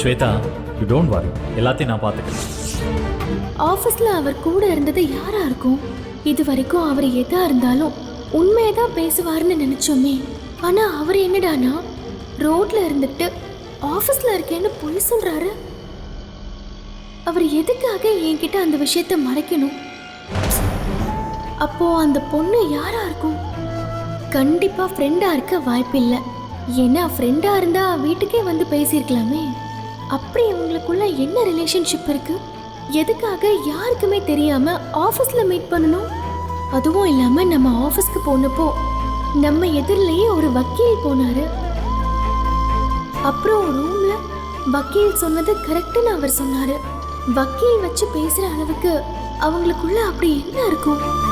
Shweta you don't வாரி எல்லாத்தையும் நான் பார்த்துக்கிறேன். ஆஃபீஸில் அவர் கூட இருந்தது யாரா இருக்கும்? இது வரைக்கும் அவர் எதா இருந்தாலும் உண்மையை தான் பேசுவாருன்னு நினைச்சோமே. ஆனா அவர் என்னடானா? ரோட்ல இருந்துட்டு ஆஃபீஸில் இருக்கேன்னு பொய் சொல்றாரு. அவர் எதுக்காக என்கிட்ட அந்த விஷயத்த மறைக்கணும்? அப்போ அந்த பொண்ணு யாரா இருக்கும்? கண்டிப்பா ஃப்ரெண்டா இருக்க வாய்ப்பில்லை. ஏன்னா ஃப்ரெண்டா இருந்தா வீட்டுக்கே வந்து பேசியிருக்கலாமே. அப்படி இவங்களுக்குள்ள என்ன ரிலேஷன்ஷிப் இருக்கு? எதுக்காக யாருக்குமே தெரியாம ஆஃபீஸில் மீட் பண்ணணும்? அதுவும் இல்லாம நம்ம ஆஃபீஸ்க்கு போனப்போ நம்ம எதிரிலேயே ஒரு வக்கீல் போனாரு. அப்புறம் ரூம்ல வக்கீல் சொன்னது கரெக்டுன்னு அவர் சொன்னாரு. வக்கீல் வச்சு பேசுற அளவுக்கு அவங்களுக்குள்ள அப்படி என்ன இருக்கும்?